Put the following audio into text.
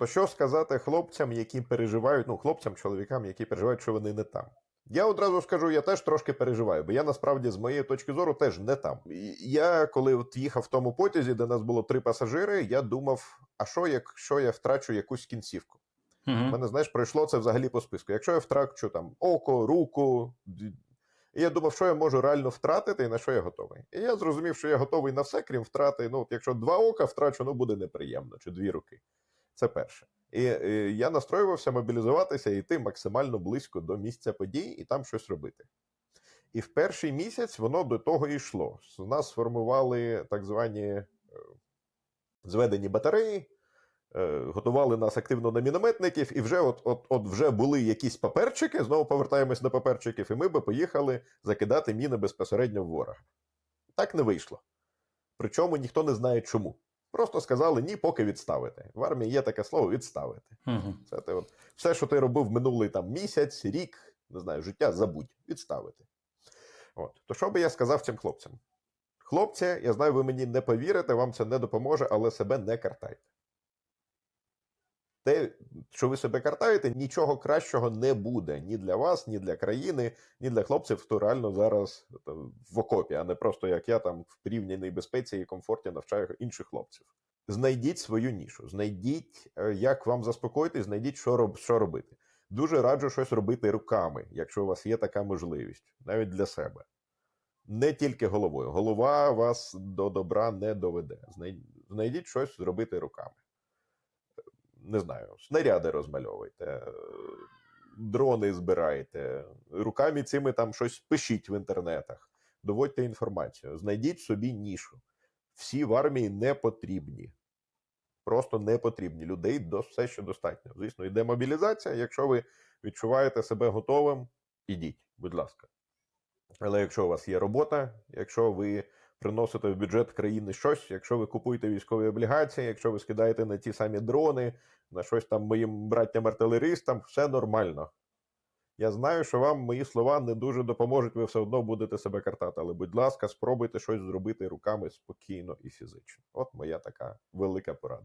Тобто, що сказати хлопцям, які переживають, ну, хлопцям, чоловікам, які переживають, що вони не там. Я одразу скажу, я теж трошки переживаю, бо я насправді з моєї точки зору теж не там. Я коли от їхав в тому потязі, де нас було три пасажири, я думав: а що, якщо я втрачу якусь кінцівку? У Угу. мене, знаєш, пройшло це взагалі по списку. Якщо я втрачу там око, руку, і я думав, що я можу реально втратити і на що я готовий. І я зрозумів, що я готовий на все, крім втрати. Ну, от якщо два ока втрачу, ну буде неприємно, чи дві руки. Це перше. І, і я настроювався мобілізуватися і йти максимально близько до місця подій і там щось робити. І в перший місяць воно до того і йшло. З нас сформували так звані е, зведені батареї, е, готували нас активно на мінометників, і вже от, от, от вже були якісь паперчики, знову повертаємось до паперчиків, і ми би поїхали закидати міни безпосередньо в ворога. Так не вийшло. Причому ніхто не знає чому. Просто сказали ні, поки відставити. В армії є таке слово відставити. Угу. Це ти от, все, що ти робив минулий там місяць, рік, не знаю, життя, забудь, відставити. От. То що би я сказав цим хлопцям? Хлопці, я знаю, ви мені не повірите, вам це не допоможе, але себе не картайте. Те, що ви себе картаєте, нічого кращого не буде ні для вас, ні для країни, ні для хлопців, хто реально зараз е, в окопі, а не просто як я там в порівняній безпеці і комфорті навчаю інших хлопців. Знайдіть свою нішу, знайдіть, е, як вам заспокоїтись, знайдіть, що, роб, що робити. Дуже раджу щось робити руками, якщо у вас є така можливість, навіть для себе. Не тільки головою. Голова вас до добра не доведе. Знайдіть щось зробити руками. Не знаю, снаряди розмальовуйте, е, дрони збирайте, руками цими там щось пишіть в інтернетах, доводьте інформацію, знайдіть собі нішу. Всі в армії не потрібні. Просто не потрібні. Людей до все ще достатньо. Звісно, йде мобілізація. Якщо ви відчуваєте себе готовим, ідіть, будь ласка. Але якщо у вас є робота, якщо ви приносите в бюджет країни щось, якщо ви купуєте військові облігації, якщо ви скидаєте на ті самі дрони, на щось там моїм браттям-артилеристам, все нормально. Я знаю, що вам мої слова не дуже допоможуть, ви все одно будете себе картати. Але, будь ласка, спробуйте щось зробити руками спокійно і фізично. От моя така велика порада.